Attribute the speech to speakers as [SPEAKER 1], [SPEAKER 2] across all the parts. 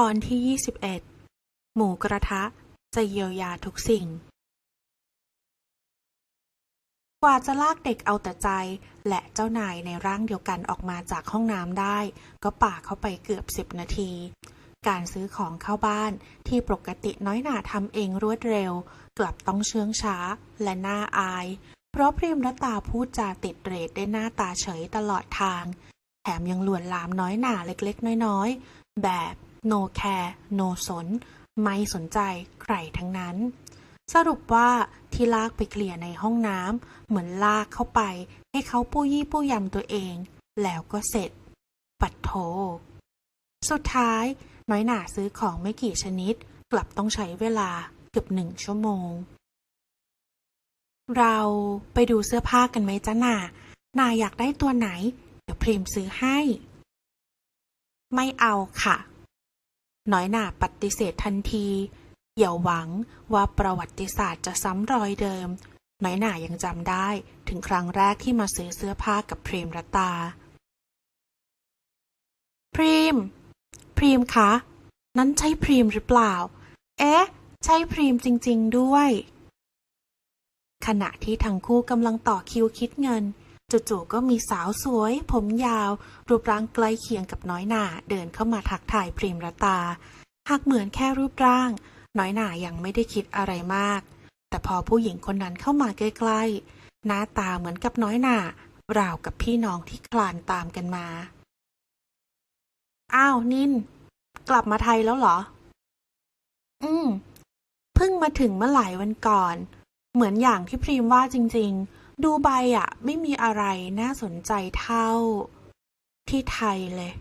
[SPEAKER 1] ตอนที่ 21 หมูกระทะจะเยียวยาทุกสิ่ง กว่าจะลากเด็กเอาแต่ใจ และเจ้านายในร่างเดียวกันออกมาจากห้องน้ำได้ ก็ป่าเข้าไปเกือบสิบนาที การซื้อของเข้าบ้านที่ปกติน้อยหนาทำเองรวดเร็ว กลับต้องเชื่องช้าและน่าอาย เพราะพริมและตาพูดจาติดเรทได้หน้าตาเฉยตลอดทาง แถมยังลวนลามน้อยหนาเล็กๆ น้อยๆ แบบ no care no สน ไม่สนใจใครทั้งนั้น สรุปว่าที่ลากไปเคลียร์ในห้องน้ำเหมือนลากเข้าไป ให้เขาปู้ยี่ปู้ยำตัวเอง แล้วก็เสร็จ ปัดโทสุดท้าย น้อยหนาซื้อของไม่กี่ชนิด กลับต้องใช้เวลาเกือบหนึ่งชั่วโมง เราไปดูเสื้อผ้ากันไหมจ๊ะนานาอยากได้ตัวไหน เดี๋ยวพริมซื้อให้ ไม่เอาค่ะ น้อยหนาปฏิเสธทันที อย่าหวังว่าประวัติศาสตร์จะซ้ำรอยเดิม น้อยหนายังจำได้ถึงครั้งแรกที่มาซื้อเสื้อผ้ากับพรีมรัตตา พรีม พรีมคะ นั้นใช่พรีมหรือเปล่า เอ๊ะ ใช่พรีมจริง ๆด้วย ขณะที่ทั้งคู่กำลังต่อคิวคิดเงิน จู่ๆก็มีสาวสวย ผมยาว รูปร่างใกล้เคียงกับน้อยหนาเดินเข้ามาทักทายพริมรตา หากเหมือนแค่รูปร่าง น้อยหนายังไม่ได้คิดอะไรมาก แต่พอผู้หญิงคนนั้นเข้ามาใกล้ๆ หน้าตาเหมือนกับน้อยหนาราวกับพี่น้องที่คลานตามกันมา อ้าว นิน กลับมาไทยแล้วเหรอ อืม เพิ่งมาถึงเมื่อหลายวันก่อน เหมือนอย่างที่พรีมว่าจริง ๆ ดูใบอะ ไม่มีอะไรน่าสนใจเท่า ที่ไทยเลย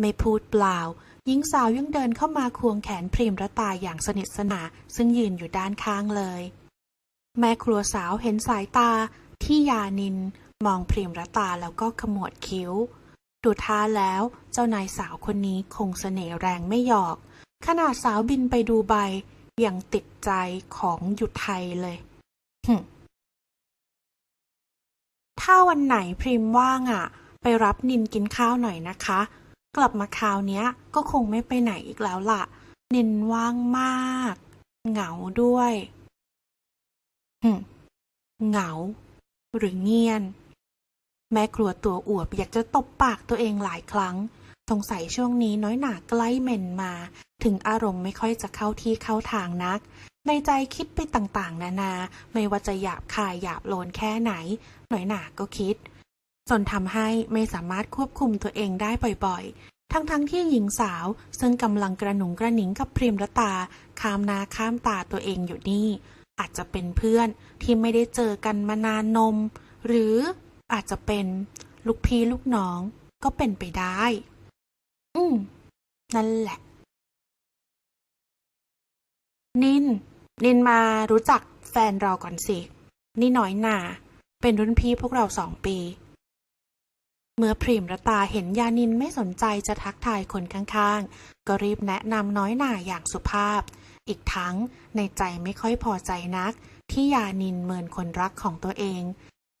[SPEAKER 1] ไม่พูดเปล่าหญิงสาวยังเดินเข้ามาควงแขนพรีมระตาอย่างสนิทสนาซึ่งยืนอยู่ด้านข้างเลย แม่ครัวสาวเห็นสายตาที่ยานิน มองพรีมระตาแล้วก็ขมวดคิ้ว ดูท่าแล้วเจ้านายสาวคนนี้คงเสน่ห์แรงไม่หยอก ขนาดสาวบินไปดูใบยังติดใจของหยุดไทยเลยหึ ถ้าวันไหนพริมว่างอะ่ะ ไปรับนินกินข้าวหน่อยนะคะ กลับมาคราวเนี้ยก็คงไม่ไปไหนอีกแล้วล่ะ นินว่างมาก เหงาด้วยหึเหงา หรือเงียน แม่ครัวตัวอวบอยากจะตบปากตัวเองหลายครั้ง สงสัยช่วงนี้น้อยหนาใกล้เมนมา ถึงอารมณ์ไม่ค่อยจะเข้าที่เข้าทางนัก ในใจคิดไปต่างๆ นานา ไม่ว่าจะหยาบคายหยาบโลนแค่ไหน หน้อยหนาก็คิด จนทำให้ไม่สามารถควบคุมตัวเองได้บ่อยๆ ทั้งๆที่หญิงสาว ซึ่งกำลังกระหนุงกระหนิงกับพริมรตา ข้ามนาข้ามตาตัวเองอยู่นี่ อาจจะเป็นเพื่อนที่ไม่ได้เจอกันมานานนม หรืออาจจะเป็นลูกพี่ลูกน้องก็เป็นไปได้ อืม นั่นแหละ นิน นินมารู้จักแฟนเราก่อนสิ นี่น้อยหนาเป็นรุ่นพี่พวกเราสองปี เมื่อพริมรตาเห็นยานินไม่สนใจจะทักทายคนข้างๆ ก็รีบแนะนำน้อยหนาอย่างสุภาพ อีกทั้งในใจไม่ค่อยพอใจนัก ที่ยานินเมินคนรักของตัวเอง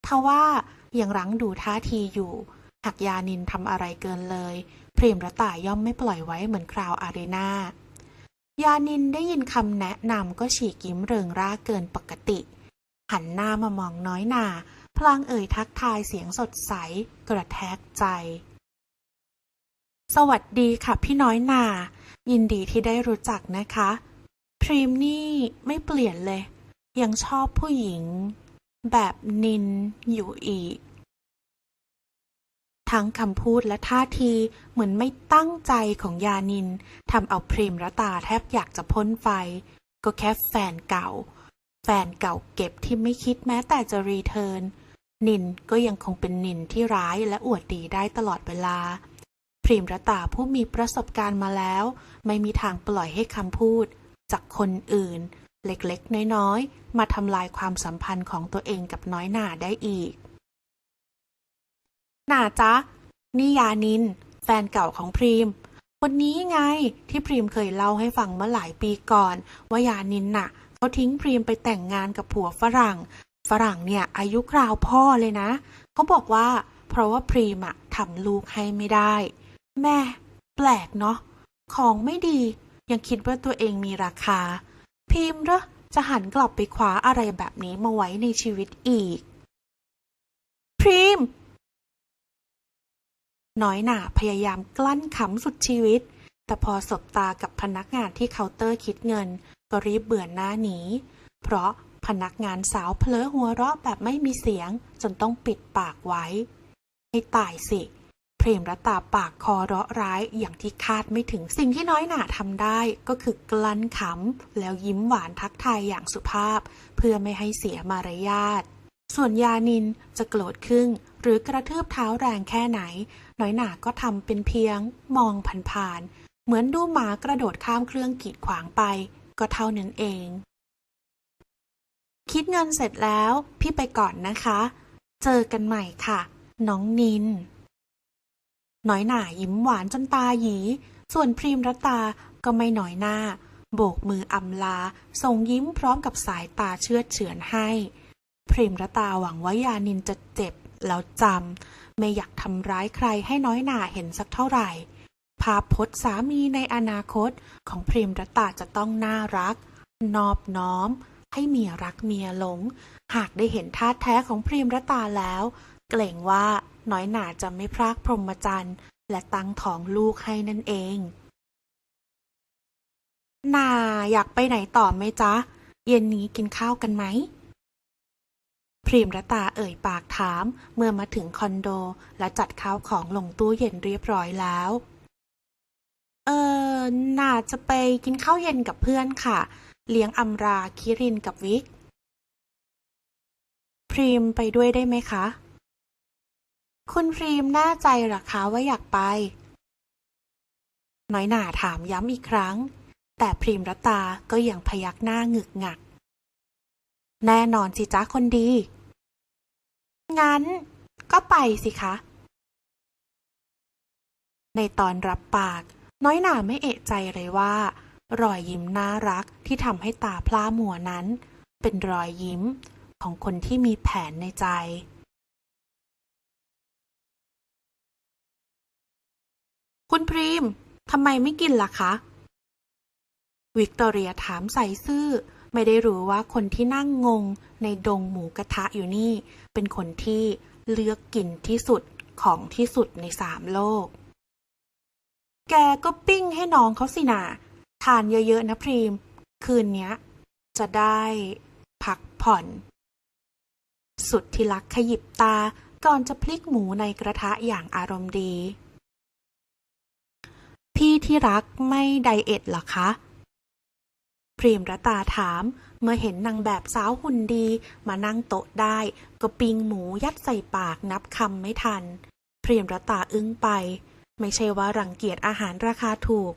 [SPEAKER 1] ทว่ายังรั้งดูท่าทีอยู่ หากยานินทำอะไรเกินเลย พริมรตาย่อมไม่ปล่อยไว้เหมือนคราวอารีนา ยานินได้ยินคำแนะนำก็ฉีกยิ้มเริงร่าเกินปกติ หันหน้ามามองน้อยหนาพลางเอ่ยทักทายเสียงสดใส กระแทกใจ สวัสดีค่ะพี่น้อยนา ยินดีที่ได้รู้จักนะคะ พรีมนี่ไม่เปลี่ยนเลย ยังชอบผู้หญิง แบบนินอยู่อีก ทั้งคำพูดและท่าทีเหมือนไม่ตั้งใจของยานินทำเอาพริมรตาแทบอยากจะพ่นไฟ ก็แค่แฟนเก่า แฟนเก่าเก็บที่ไม่คิดแม้แต่จะรีเทิร์นนินก็ยังคงเป็นนินที่ร้ายและอวดดีได้ตลอดเวลา พริมรตาผู้มีประสบการณ์มาแล้ว ไม่มีทางปล่อยให้คำพูด จากคนอื่น เล็กๆ น้อยๆ มาทำลายความสัมพันธ์ของตัวเองกับน้อยหน่าได้อีก น่าจ๊ะ นี่ยานิน แฟนเก่าของพรีม คนนี้ไงที่พรีมเคยเล่าให้ฟังเมื่อหลายปีก่อน ว่ายานินน่ะเขาทิ้งพรีมไปแต่งงานกับผัวฝรั่ง ฝรั่งเนี่ยอายุคราวพ่อเลยนะ เขาบอกว่า เพราะว่าพรีมอะทำลูกให้ไม่ได้ แม่ แปลกเนาะของไม่ดี ยังคิดว่าตัวเองมีราคา พิมพ์เหรอจะหันกลับไปคว้าอะไรแบบนี้มาไว้ในชีวิตอีก พริม น้อยหน่าพยายามกลั้นขำสุดชีวิต แต่พอสบตากับพนักงานที่เคาน์เตอร์คิดเงิน ก็รีบเบื่อหน้าหนี เพราะพนักงานสาวเพลอหัวเราะแบบไม่มีเสียง จนต้องปิดปากไว้ ให้ตายสิ เพรมรตาปากคอเราะร้ายอย่างที่คาดไม่ถึงสิ่งที่น้อยหน่าทำได้ก็คือกลั้นขำแล้วยิ้มหวานทักทายอย่างสุภาพ เพื่อไม่ให้เสียมารยาทส่วนยานินจะโกรธครึ่งหรือกระทืบเท้าแรงแค่ไหน น้อยหน่าก็ทำเป็นเพียง มองผ่านๆ เหมือนดูหมากระโดดข้ามเครื่องกีดขวางไป ก็เท่านั้นเอง คิดเงินเสร็จแล้ว พี่ไปก่อนนะคะ เจอกันใหม่ค่ะ น้องนิน น้อยหน่ายิ้มหวานจนตาหยี ส่วนพรีมรัตาก็ไม่หน้อยหน้า โบกมืออำลา ส่งยิ้มพร้อมกับสายตาเชื่อดเฉือนให้ พรีมรตาหวังว่ายานินจะเจ็บ แล้วจำไม่อยากทำร้ายใครให้น้อยหน่าเห็นสักเท่าไหร่ ภาพพจน์สามีในอนาคตของพรีมรตาจะต้องน่ารัก นอบน้อม ให้เมียรักเมียหลง หากได้เห็นท่าแท้ของพรีมรตาแล้ว เกรงว่าน้อยหน่าจะไม่พรากพรหมจรรย์และตั้งท้องลูกให้นั่นเองน่าอยากไปไหนต่อไหมจ๊ะ เย็นนี้กินข้าวกันไหม พรีมรตาเอ่ยปากถาม เมื่อมาถึงคอนโด และจัดข้าวของลงตู้เย็นเรียบร้อยแล้ว เออน่าจะไปกินข้าวเย็นกับเพื่อนค่ะ เลี้ยงอัมราคิรินกับวิก พรีมไปด้วยได้ไหมคะ คุณพรีมแน่ใจหรอคะว่าอยากไป น้อยหน่าถามย้ำอีกครั้ง แต่พรีมรตาก็ยังพยักหน้าหงึกงัก แน่นอนสิจ้าคนดี งั้นก็ไปสิคะ ในตอนรับปาก น้อยหน่าไม่เอะใจเลยว่า รอยยิ้มน่ารักที่ทำให้ตาพร่ามัวนั้น เป็นรอยยิ้มของคนที่มีแผนในใจคุณพรีม ทำไมไม่กินล่ะคะ วิกตอเรียถามใส่ซื่อ ไม่ได้รู้ว่าคนที่นั่งงงในดงหมูกระทะอยู่นี่ เป็นคนที่เลือกกินที่สุดของที่สุดในสามโลก แกก็ปิ้งให้น้องเขาสินะทานเยอะ ๆ นะพรีม คืนนี้จะได้พักผ่อน สุดที่รักขยิบตาก่อนจะพลิกหมูในกระทะอย่างอารมณ์ดี พี่ที่รักไม่ไดเอทหรอคะ พรีมรตาถาม เมื่อเห็นนางแบบสาวหุ่นดี มานั่งโต๊ะได้ ก็ปิงหมูยัดใส่ปากนับคำไม่ทัน พรีมรตาอึ้งไป ไม่ใช่ว่ารังเกียจอาหารราคาถูก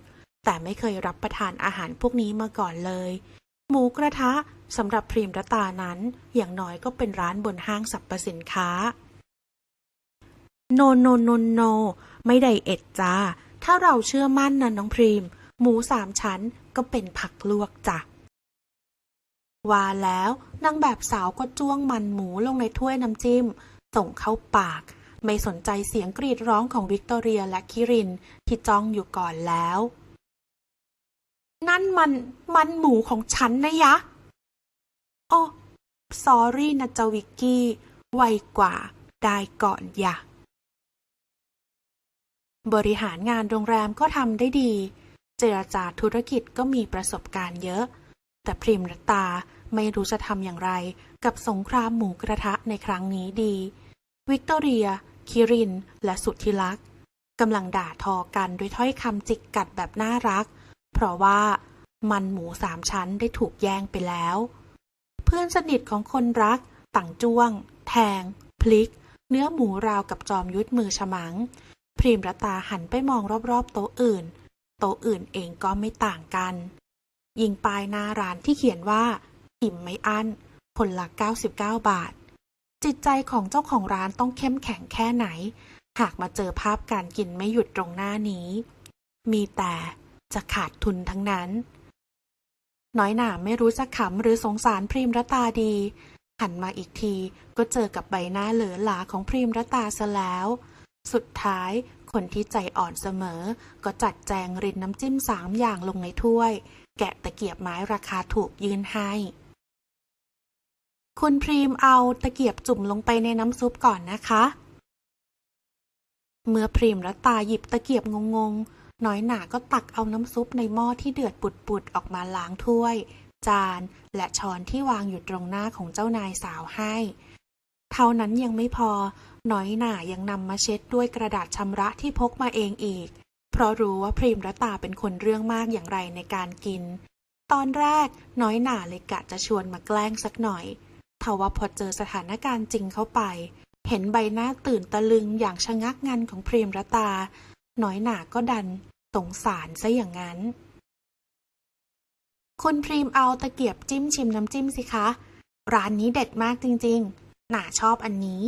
[SPEAKER 1] แต่ไม่เคยรับประทานอาหารพวกนี้มาก่อนเลย หมูกระทะสำหรับพรีมรตานั้น อย่างน้อยก็เป็นร้านบนห้างสรรพสินค้า โนโนโนโน ไม่ได้เอทจ้าถ้าเราเชื่อมั่นนะน้องพรีม หมูสามชั้น ก็เป็นผักลวกจ้ะว่าแล้วนางแบบสาวก็จ้วงมันหมูลงในถ้วยน้ำจิ้ม ส่งเข้าปาก ไม่สนใจเสียงกรีดร้องของวิกตอเรียและคิรินที่จ้องอยู่ก่อนแล้ว นั่นมันมันหมูของฉันนะยะโอ้ซอรี่นะจวิกกี้ ไวกว่า ได้ก่อนอย่าบริหารงานโรงแรมก็ทำได้ดี เจรจาธุรกิจก็มีประสบการณ์เยอะ แต่พริมรตาไม่รู้จะทำอย่างไร กับสงครามหมูกระทะในครั้งนี้ดี วิกตอเรีย คิริน และสุทธิลักษ์กำลังด่าทอกันด้วยถ้อยคำจิกกัดแบบน่ารัก เพราะว่ามันหมูสามชั้นได้ถูกแย่งไปแล้ว เพื่อนสนิทของคนรัก ต่างจ้วง แทง พลิก เนื้อหมูราวกับจอมยุทธมือฉมัง พริมรตาหันไปมองรอบๆโต๊ะอื่น โต๊ะอื่นเองก็ไม่ต่างกัน ยิงปลายหน้าร้านที่เขียนว่าอิ่มไม่อั้นคนละ 99 บาท จิตใจของเจ้าของร้านต้องเข้มแข็งแค่ไหน หากมาเจอภาพการกินไม่หยุดตรงหน้านี้ มีแต่จะขาดทุนทั้งนั้น น้อยหนาไม่รู้จะขำหรือสงสารพริมรตาดี หันมาอีกทีก็เจอกับใบหน้าเหลือหลาของพริมรตาซะแล้ว สุดท้าย คนที่ใจอ่อนเสมอ ก็จัดแจงรินน้ำจิ้มสามอย่างลงในถ้วย แกะตะเกียบไม้ราคาถูกยื่นให้ คุณพรีมเอาตะเกียบจุ่มลงไปในน้ำซุปก่อนนะคะ เมื่อพรีมและตาหยิบตะเกียบงงๆ น้อยหนาก็ตักเอาน้ำซุปในหม้อที่เดือดปุดๆ ออกมาล้างถ้วย จาน และช้อนที่วางอยู่ตรงหน้าของเจ้านายสาวให้ เท่านั้นยังไม่พอ น้อยหน่ายังนำมาเช็ดด้วยกระดาษชำระที่พกมาเองอีก เพราะรู้ว่าพรีมและตาเป็นคนเรื่องมากอย่างไรในการกิน ตอนแรกน้อยหน่าเลยกะจะชวนมาแกล้งสักหน่อยทว่าพอเจอสถานการณ์จริงเข้าไป เห็นใบหน้าตื่นตะลึงอย่างชะงักงันของพรีมรตา น้อยหน่าก็ดันสงสารซะอย่างนั้น คุณพรีมเอาตะเกียบจิ้มชิมน้ำจิ้มสิคะ ร้านนี้เด็ดมากจริงๆ หน่าชอบอันนี้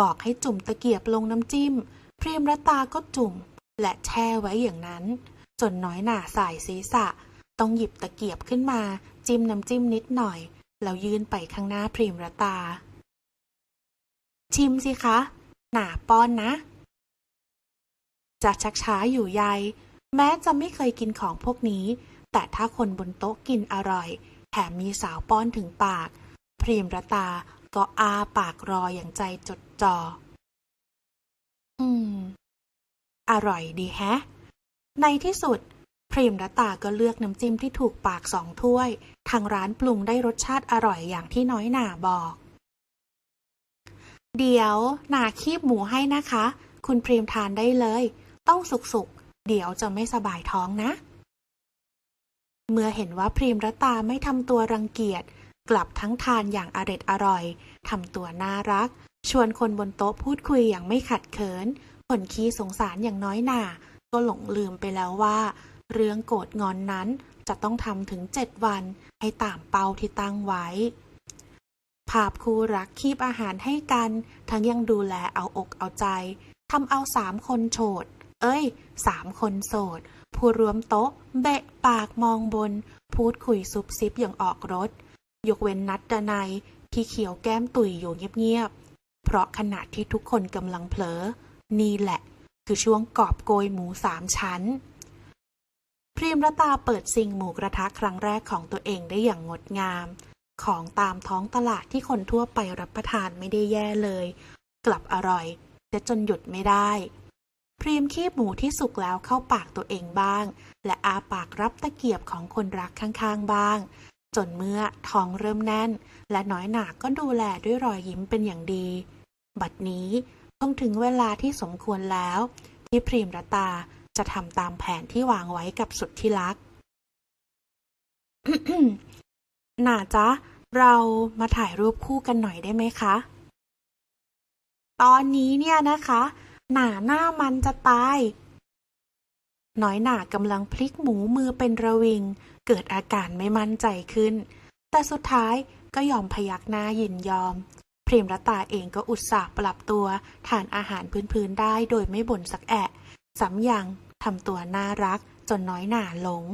[SPEAKER 1] บอกให้จุ่มตะเกียบลงน้ำจิ้มพรีมรตาก็จุ่ม และแช่ไว้อย่างนั้น จนน้อยหน่าสายศีรษะ ต้องหยิบตะเกียบขึ้นมา จิ้มน้ำจิ้มนิดหน่อย แล้วยื่นไปข้างหน้าพรีมรตา ชิมสิคะ หนาป้อนนะจะชักช้าอยู่ใย แม้จะไม่เคยกินของพวกนี้ แต่ถ้าคนบนโต๊ะกินอร่อย แถมมีสาวป้อนถึงปาก พรีมรตา ก็อาปากรออย่างใจจดจ่อ อืม อร่อยดีแฮะ ในที่สุด พรีมรตาก็เลือกน้ำจิ้มที่ถูกปากสองถ้วย ทางร้านปรุงได้รสชาติอร่อยอย่างที่น้อยหน่าบอก เดี๋ยวหนาคีบหมูให้นะคะ คุณพรีมทานได้เลย ต้องสุกๆ เดี๋ยวจะไม่สบายท้องนะ เมื่อเห็นว่าพรีมรตาไม่ทำตัวรังเกียจ กลับทั้งทานอย่างอร็ดอร่อยทำตัวน่ารัก ชวนคนบนโต๊ะพูดคุยอย่างไม่ขัดเขินคนขี้สงสารอย่างน้อยหนาก็หลงลืมไปแล้วว่า เรื่องโกรธงอนนั้นจะต้องทำถึงเจ็ดวันให้ตามเป้าที่ตั้งไว้ ภาพคู่รักคีบอาหารให้กัน ทั้งยังดูแลเอาอกเอาใจทำเอาสามคนโฉด เอ้ย สามคนโสด ผู้รวมโต๊ะ เบะปากมองบน พูดคุยซุบซิบอย่างออกรถ ยกเว้นนัดดนัยที่เขียวแก้มตุยอยู่เงียบๆ เพราะขณะที่ทุกคนกำลังเผลอ นี่แหละ คือช่วงกอบโกยหมูสามชั้น พรีมรตาเปิดซิงหมูกระทะครั้งแรกของตัวเองได้อย่างงดงาม ของตามท้องตลาดที่คนทั่วไปรับประทานไม่ได้แย่เลย กลับอร่อยแต่จนหยุดไม่ได้ พรีมคีบหมูที่สุกแล้วเข้าปากตัวเองบ้าง และอาปากรับตะเกียบของคนรักข้างๆบ้าง จนเมื่อท้องเริ่มแน่น และน้อยหนาก็ดูแลด้วยรอยยิ้มเป็นอย่างดี บัดนี้คงถึงเวลาที่สมควรแล้ว ที่พรีมรตาจะทำตามแผนที่วางไว้กับสุดที่รักหน่าจ๊ะ เรามาถ่ายรูปคู่กันหน่อยได้ไหมคะ ตอนนี้เนี่ยนะคะ หนาหน้ามันจะตาย น้อยหนากำลังพลิกหมูมือเป็นระวิง เกิดอาการไม่มั่นใจขึ้น แต่สุดท้ายก็ยอมพยักหน้ายินยอม พรีมรตาเองก็อุตส่าห์ปรับตัว ทานอาหารพื้นๆได้โดยไม่บ่นสักแอะสำยังทำตัวน่ารักจนน้อยหน่าหลง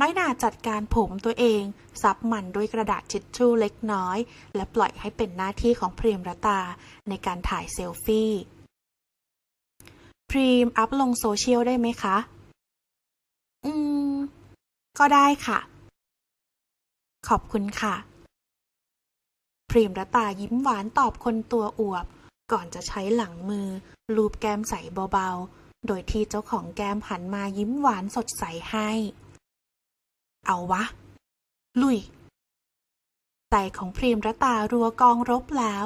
[SPEAKER 1] น้อยหน่าจัดการผมตัวเอง ซับมันด้วยกระดาษทิชชู่เล็กน้อย และปล่อยให้เป็นหน้าที่ของพรีมรตาในการถ่ายเซลฟี่พรีมอัพลงโซเชียลได้ไหมคะ อืม ก็ได้ค่ะ ขอบคุณค่ะ พรีมรตายิ้มหวานตอบคนตัวอวบ ก่อนจะใช้หลังมือ ลูบแก้มใสเบาๆ โดยที่เจ้าของแก้มหันมายิ้มหวานสดใสให้ เอาวะ ลุยใจของพรีมรตารัวกองรบแล้ว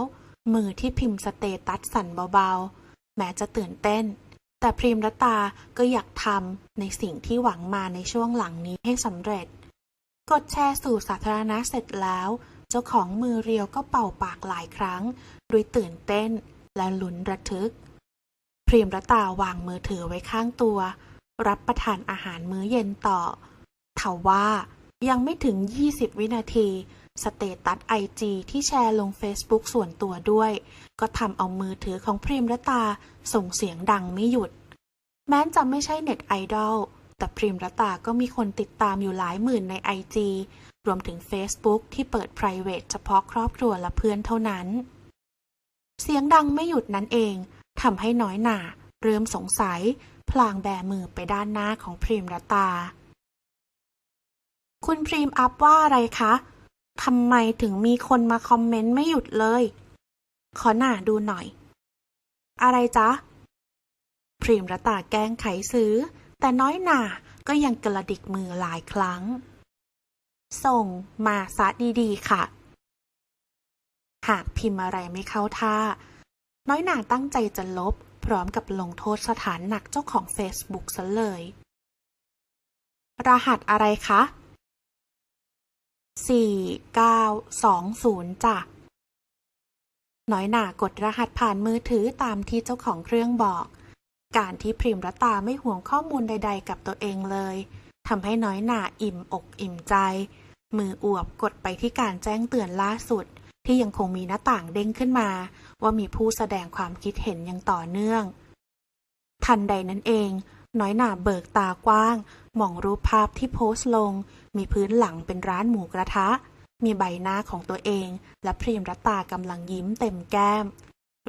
[SPEAKER 1] มือที่พิมพ์สเตตัสสั่นเบาๆ แม้จะตื่นเต้น แต่พรีมรตาก็อยากทำในสิ่งที่หวังมาในช่วงหลังนี้ให้สำเร็จ กดแชร์สู่สาธารณะเสร็จแล้ว เจ้าของมือเรียวก็เป่าปากหลายครั้งโดยตื่นเต้นและลุ้นระทึก พรีมรตาวางมือถือไว้ข้างตัว รับประทานอาหารมื้อเย็นต่อทว่ายังไม่ถึง 20 วินาที สเตตัสไอจีที่แชร์ลง Facebook ส่วนตัวด้วย ก็ทำเอามือถือของพรีมรตา ส่งเสียงดังไม่หยุด แม้จะไม่ใช่เน็ตไอดอลแต่พริมรตาก็มีคนติดตามอยู่หลายหมื่นใน IG รวมถึง Facebook ที่เปิด private เฉพาะครอบครัวและเพื่อนเท่านั้น เสียงดังไม่หยุดนั้นเองทำให้น้อยหนาเริ่มสงสัย พลางแบมือไปด้านหน้าของพริมรตา คุณพริมอัพว่าอะไรคะทำไมถึงมีคนมาคอมเมนต์ไม่หยุดเลย ขอหน้าดูหน่อย อะไรจ๊ะ พริมรตาแกล้งไขซื้อ แต่น้อยหนาก็ยังกระดิกมือหลายครั้ง ส่งมาซะดีๆค่ะ หากพิมพ์อะไรไม่เข้าท่า น้อยหนาตั้งใจจะลบ พร้อมกับลงโทษสถานหนักเจ้าของ Facebook ซะเลย รหัสอะไรคะสี่เก้าสองศูนย์จ้ะ น้อยหน่ากดรหัสผ่านมือถือตามที่เจ้าของเครื่องบอก การที่พริมรตาไม่ห่วงข้อมูลใด ๆ กับตัวเองเลยทำให้น้อยหน่าอิ่มอกอิ่มใจ มืออวบกดไปที่การแจ้งเตือนล่าสุด ที่ยังคงมีหน้าต่างเด้งขึ้นมา ว่ามีผู้แสดงความคิดเห็นอย่างต่อเนื่อง ทันใดนั้นเอง น้อยหน่าเบิกตากว้าง มองรูปภาพที่โพสต์ลง มีพื้นหลังเป็นร้านหมูกระทะ มีใบหน้าของตัวเอง และพรีมรัตตากำลังยิ้มเต็มแก้ม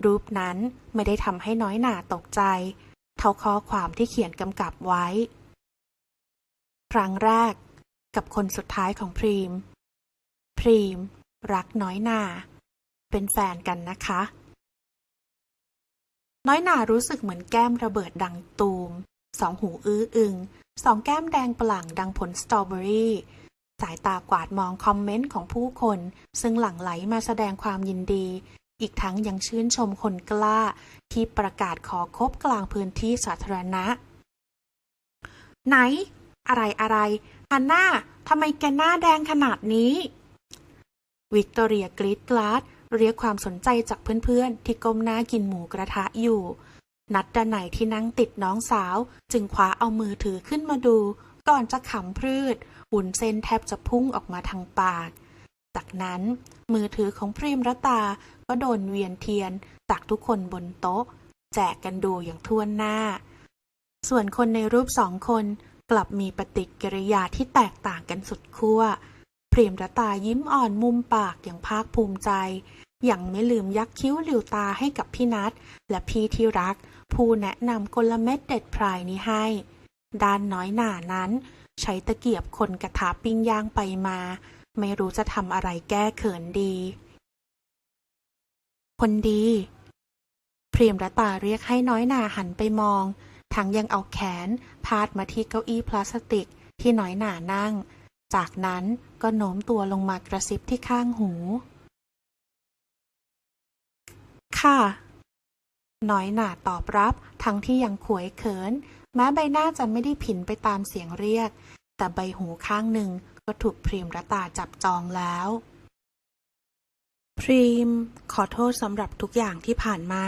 [SPEAKER 1] รูปนั้นไม่ได้ทำให้น้อยหน่าตกใจ เท่าข้อความที่เขียนกำกับไว้ ครั้งแรก กับคนสุดท้ายของพรีม พรีม รักน้อยหน่าเป็นแฟนกันนะคะ น้อยหน่ารู้สึกเหมือนแก้มระเบิดดังตูม สองหูอื้ออึง สองแก้มแดงปลั่งดังผลสตรอเบอรี่ายตากวาดมองคอมเมนต์ของผู้คน ซึ่งหลั่งไหลมาแสดงความยินดี อีกทั้งยังชื่นชมคนกล้า ที่ประกาศขอคบกลางพื้นที่สาธารณะ ไหน อะไรอะไรฮันน่าทำไมแกหน้าแดงขนาดนี้ วิกตอเรียกรีดกราดเรียกความสนใจจากเพื่อนๆ ที่ก้มหน้ากินหมูกระทะอยู่ นัดดาไหนที่นั่งติดน้องสาว จึงคว้าเอามือถือขึ้นมาดู ก่อนจะขำพืชหุ่นเส้นแทบจะพุ่งออกมาทางปาก จากนั้นมือถือของพริมรตา ก็โดนเวียนเทียนจากทุกคนบนโต๊ะ แจกกันดูอย่างท่วนหน้า ส่วนคนในรูปสองคนกลับมีปฏิกิริยาที่แตกต่างกันสุดขั้วพริมรตายิ้มอ่อนมุมปากอย่างภาคภูมิใจ อย่างไม่ลืมยักคิ้วหลิวตาให้กับพี่นัทและพี่ที่รัก ผู้แนะนำกลเม็ดเด็ดพรายนี้ให้ ด้านน้อยหน่านั้น ใช้ตะเกียบคนกระทะปิ้งย่างไปมา ไม่รู้จะทำอะไรแก้เขินดี คนดีพริมรตาเรียกให้น้อยหน่าหันไปมอง ทั้งยังเอาแขน พาดมาที่เก้าอี้พลาสติกที่น้อยหน่านั่ง จากนั้นก็โน้มตัวลงมากระซิบที่ข้างหู ค่ะ น้อยหน่าตอบรับทั้งที่ยังขวยเขิน แม้ใบหน้าจะไม่ได้ผินไปตามเสียงเรียก แต่ใบหูข้างหนึ่งก็ถูกพรีมรตาจับจองแล้ว พรีม ขอโทษสำหรับทุกอย่างที่ผ่านมา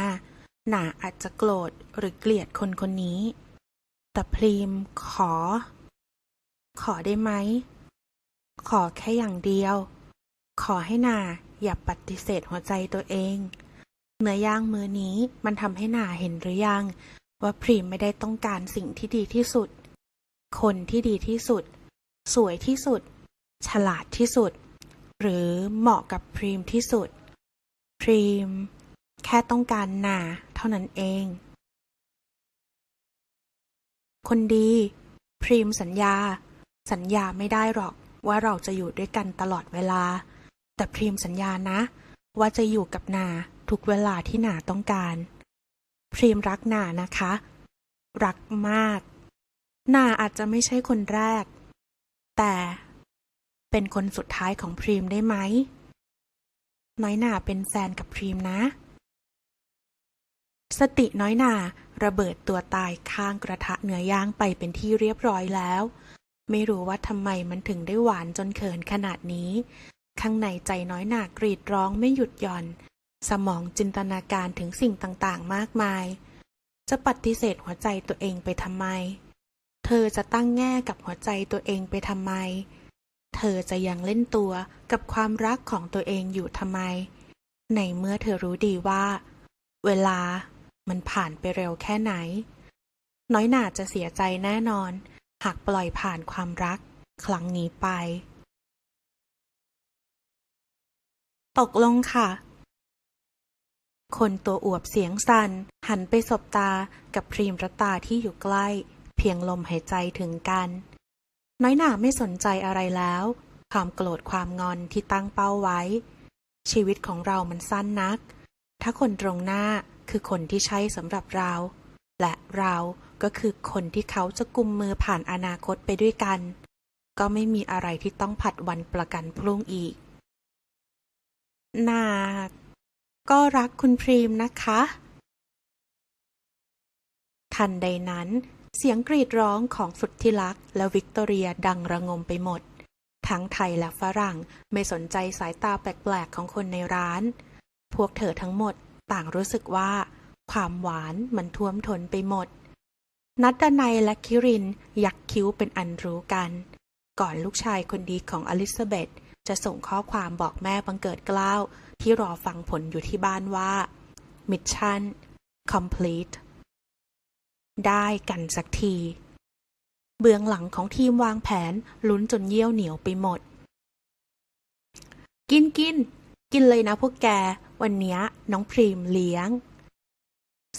[SPEAKER 1] หน่าอาจจะโกรธหรือเกลียดคนคนนี้ แต่พรีมขอ ขอได้ไหม ขอแค่อย่างเดียว ขอให้นาอย่าปฏิเสธหัวใจตัวเอง เนื้อย่างมือนี้มันทำให้นาเห็นหรือยัง ว่าพรีมไม่ได้ต้องการสิ่งที่ดีที่สุด คนที่ดีที่สุด สวยที่สุด ฉลาดที่สุด หรือเหมาะกับพรีมที่สุด พรีม แค่ต้องการนาเท่านั้นเอง คนดี พรีมสัญญา สัญญาไม่ได้หรอกว่าเราจะอยู่ด้วยกันตลอดเวลา แต่พรีมสัญญานะ ว่าจะอยู่กับนาทุกเวลาที่นาต้องการ พรีมรักนานะคะ รักมากนาอาจจะไม่ใช่คนแรก แต่เป็นคนสุดท้ายของพรีมได้ไหม น้อยหนาเป็นแฟนกับพรีมนะ สติน้อยหนาระเบิดตัวตายข้างกระทะเนื้อย่างไปเป็นที่เรียบร้อยแล้ว ไม่รู้ว่าทำไมมันถึงได้หวานจนเขินขนาดนี้ ข้างในใจน้อยหนากรีดร้องไม่หยุดหย่อน สมองจินตนาการถึงสิ่งต่างๆ มากมาย จะปฏิเสธหัวใจตัวเองไปทำไม เธอจะตั้งแง่กับหัวใจตัวเองไปทำไม เธอจะยังเล่นตัวกับความรักของตัวเองอยู่ทำไม ในเมื่อเธอรู้ดีว่า เวลามันผ่านไปเร็วแค่ไหน น้อยหนาจะเสียใจแน่นอน หากปล่อยผ่านความรัก ครั้งนี้ไป ตกลงค่ะ คนตัวอวบเสียงสั่น หันไปสบตากับพรีมรตาที่อยู่ใกล้ เพียงลมหายใจถึงกัน น้อยหนาไม่สนใจอะไรแล้ว ความโกรธความงอนที่ตั้งเป้าไว้ ชีวิตของเรามันสั้นนัก ถ้าคนตรงหน้าคือคนที่ใช่สำหรับเรา และเราก็คือคนที่เขาจะกุมมือผ่านอนาคตไปด้วยกัน ก็ไม่มีอะไรที่ต้องผัดวันประกันพรุ่งอีก นา ก็รักคุณพรีมนะคะ ทันใดนั้น เสียงกรีดร้องของสุดที่รักและวิกตอเรียดังระงมไปหมด ทั้งไทยและฝรั่งไม่สนใจสายตาแปลกๆของคนในร้าน พวกเธอทั้งหมดต่างรู้สึกว่า ความหวานมันท่วมท้นไปหมด นัดดนัยและคิรินยักคิ้วเป็นอันรู้กัน ก่อนลูกชายคนดีของอลิซาเบธจะส่งข้อความบอกแม่บังเกิดกล้าว ที่รอฟังผลอยู่ที่บ้านว่า Mission Complete ได้กันสักที เบื้องหลังของทีมวางแผนลุ้นจนเยี่ยวเหนียวไปหมด กินกิน กินเลยนะพวกแก วันนี้น้องพรีมเลี้ยง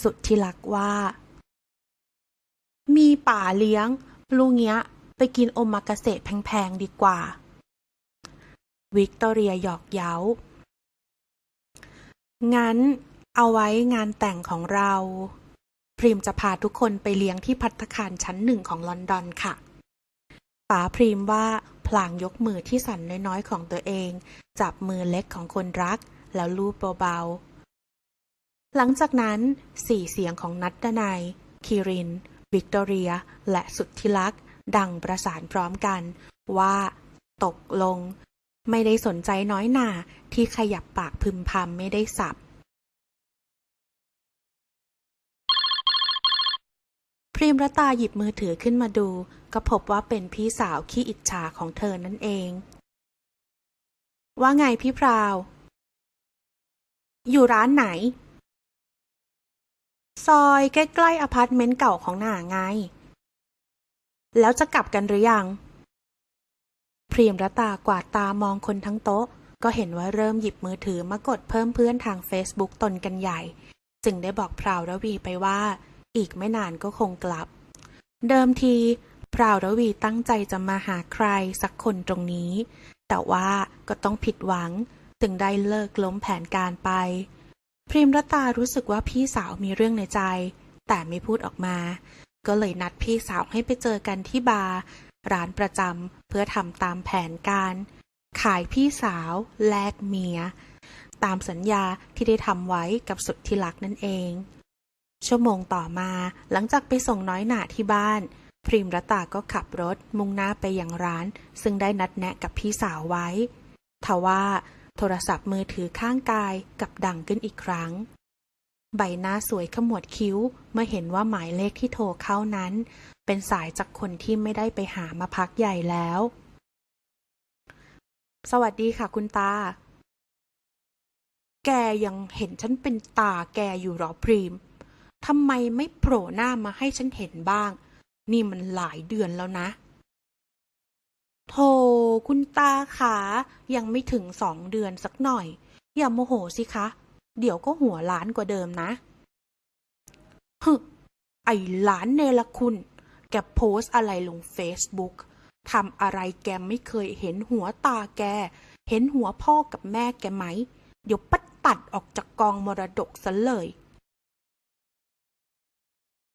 [SPEAKER 1] สุดที่รักว่า มีป่าเลี้ยง ลูกเนี้ย ไปกินโอมากาเสะแพงๆดีกว่า วิกตอเรียหยอกเย้า งั้น เอาไว้งานแต่งของเรา พรีมจะพาทุกคนไปเลี้ยงที่พัตคารชั้นหนึ่งของลอนดอนค่ะป๋าพรีมว่าพลางยกมือที่สั่นน้อยๆของตัวเอง จับมือเล็กของคนรัก แล้วลูบเบาๆ หลังจากนั้นสี่เสียงของนัดดนัยคิริน วิกตอเรีย และสุดที่รัก ดังประสานพร้อมกัน ว่า ตกลง ไม่ได้สนใจน้อยหน่าที่ขยับปากพึมพำไม่ได้สับ พรีมรตาหยิบมือถือขึ้นมาดู ก็พบว่าเป็นพี่สาวขี้อิจฉาของเธอนั่นเอง ว่าไงพี่พราว อยู่ร้านไหน ซอยใกล้ๆอพาร์ตเมนต์เก่าของหน่าไง แล้วจะกลับกันหรือยัง พรีมรตากวาดตามองคนทั้งโต๊ะ ก็เห็นว่าเริ่มหยิบมือถือมากดเพิ่มเพื่อนทาง Facebook ตนกันใหญ่ จึงได้บอกพราวระวีไปว่า อีกไม่นานก็คงกลับ เดิมทีพราวระวีตั้งใจจะมาหาใครสักคนตรงนี้ แต่ว่าก็ต้องผิดหวัง จึงได้เลิกล้มแผนการไป พริมรตารู้สึกว่าพี่สาวมีเรื่องในใจ แต่ไม่พูดออกมา ก็เลยนัดพี่สาวให้ไปเจอกันที่บาร์ ร้านประจำเพื่อทำตามแผนการ ขายพี่สาว แลกเมีย ตามสัญญาที่ได้ทำไว้กับสุดที่รักนั่นเอง ชั่วโมงต่อมาหลังจากไปส่งน้อยหนาที่บ้าน พริมรตาก็ขับรถมุ่งหน้าไปยังร้าน ซึ่งได้นัดแนะกับพี่สาวไว้ทว่าโทรศัพท์มือถือข้างกายกับดังขึ้นอีกครั้ง ใบหน้าสวยขมวดคิ้ว เมื่อเห็นว่าหมายเลขที่โทรเข้านั้น เป็นสายจากคนที่ไม่ได้ไปหามาพักใหญ่แล้ว สวัสดีค่ะคุณตา แกยังเห็นฉันเป็นตาแกอยู่หรอพรีมทำไมไม่โผล่หน้ามาให้ฉันเห็นบ้าง นี่มันหลายเดือนแล้วนะโธ่คุณตาขายังไม่ถึงสองเดือนสักหน่อย อย่าโมโหสิคะ เดี๋ยวก็หัวล้านกว่าเดิมนะฮึไอ้ล้านเนรคุณ แกโพสอะไรลงเฟซบุ๊กทำอะไรแกไม่เคยเห็นหัวตาแก เห็นหัวพ่อกับแม่แกไหม เดี๋ยวปัดตัดออกจากกองมรดกซะเลย